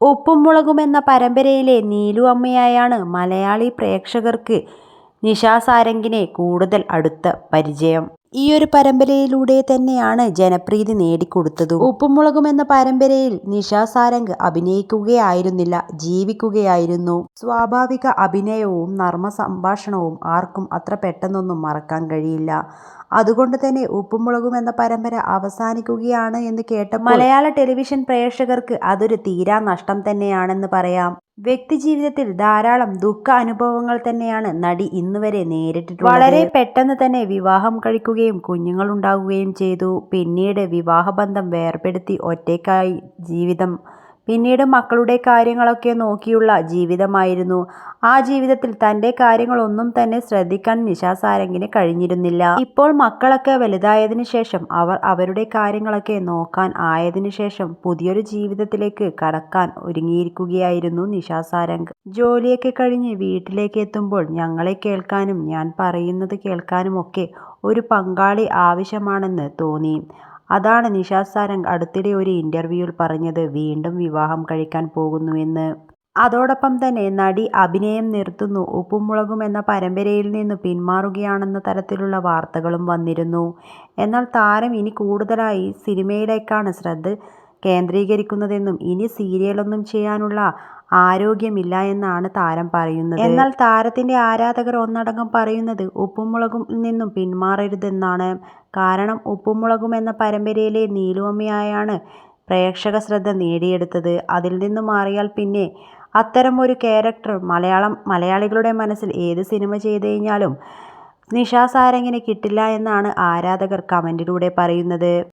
ഉപ്പും മുളകും എന്ന പരമ്പരയിലെ നീലു അമ്മയായാണ് മലയാളി പ്രേക്ഷകർക്ക് നിഷ സാരംഗിനെ കൂടുതൽ അടുത്ത പരിചയം. ഈ ഒരു പരമ്പരയിലൂടെ തന്നെയാണ് ജനപ്രീതി നേടിക്കൊടുത്തത് ഉപ്പും മുളകും എന്ന പരമ്പരയിൽ നിഷാസാരംഗ് അഭിനയിക്കുകയായിരുന്നില്ല, ജീവിക്കുകയായിരുന്നു. സ്വാഭാവിക അഭിനയവും നർമ്മ സംഭാഷണവും ആർക്കും അത്ര പെട്ടെന്നൊന്നും മറക്കാൻ കഴിയില്ല. അതുകൊണ്ട് തന്നെ ഉപ്പും മുളകും എന്ന പരമ്പര അവസാനിക്കുകയാണ് എന്ന് കേട്ട മലയാള ടെലിവിഷൻ പ്രേക്ഷകർക്ക് അതൊരു തീരാ നഷ്ടം തന്നെയാണെന്ന് പറയാം. വ്യക്തിജീവിതത്തിൽ ധാരാളം ദുഃഖ അനുഭവങ്ങൾ തന്നെയാണ് നടി ഇന്നുവരെ നേരിട്ടിട്ടുള്ളത്. വളരെ പെട്ടെന്ന് തന്നെ വിവാഹം കഴിക്കുകയും കുഞ്ഞുങ്ങളുണ്ടാകുകയും ചെയ്തു. പിന്നീട് വിവാഹബന്ധം വേർപെടുത്തി ഒറ്റയ്ക്കായി ജീവിതം. പിന്നീട് മക്കളുടെ കാര്യങ്ങളൊക്കെ നോക്കിയുള്ള ജീവിതമായിരുന്നു. ആ ജീവിതത്തിൽ തന്റെ കാര്യങ്ങളൊന്നും തന്നെ ശ്രദ്ധിക്കാൻ നിഷാ സാരംഗിന് കഴിഞ്ഞിരുന്നില്ല. ഇപ്പോൾ മക്കളൊക്കെ വലുതായതിനു ശേഷം അവർ അവരുടെ കാര്യങ്ങളൊക്കെ നോക്കാൻ ആയതിനു ശേഷം പുതിയൊരു ജീവിതത്തിലേക്ക് കടക്കാൻ ഒരുങ്ങിയിരിക്കുകയായിരുന്നു നിഷാ സാരംഗ്. ജോലിയൊക്കെ കഴിഞ്ഞ് വീട്ടിലേക്ക് എത്തുമ്പോൾ ഞങ്ങളെ കേൾക്കാനും ഞാൻ പറയുന്നത് കേൾക്കാനുമൊക്കെ ഒരു പങ്കാളി ആവശ്യമാണെന്ന് തോന്നി. അതാണ് നിഷ സാരംഗ് അടുത്തിടെ ഒരു ഇന്റർവ്യൂവിൽ പറഞ്ഞത് വീണ്ടും വിവാഹം കഴിക്കാൻ പോകുന്നുവെന്ന്. അതോടൊപ്പം തന്നെ നടി അഭിനയം നിർത്തുന്നു, ഉപ്പും മുളകും എന്ന പരമ്പരയിൽ നിന്ന് പിന്മാറുകയാണെന്ന തരത്തിലുള്ള വാർത്തകളും വന്നിരുന്നു. എന്നാൽ താരം ഇനി കൂടുതലായി സിനിമയിലേക്കാണ് ശ്രദ്ധ കേന്ദ്രീകരിക്കുന്നതെന്നും ഇനി സീരിയലൊന്നും ചെയ്യാനുള്ള ആരോഗ്യമില്ല എന്നാണ് താരം പറയുന്നത്. എന്നാൽ താരത്തിന്റെ ആരാധകർ ഒന്നടങ്കം പറയുന്നത് ഉപ്പുമുളകും നിന്നും പിന്മാറരുതെന്നാണ്. കാരണം ഉപ്പുമുളകും എന്ന പരമ്പരയിലെ നീലുവമ്മയായാണ് പ്രേക്ഷക ശ്രദ്ധ നേടിയെടുത്തത്. അതിൽ നിന്നും മാറിയാൽ പിന്നെ അത്തരം ഒരു ക്യാരക്ടർ മലയാളം മലയാളികളുടെ മനസ്സിൽ ഏത് സിനിമ ചെയ്തു കഴിഞ്ഞാലും നിഷാ കിട്ടില്ല എന്നാണ് ആരാധകർ കമന്റിലൂടെ പറയുന്നത്.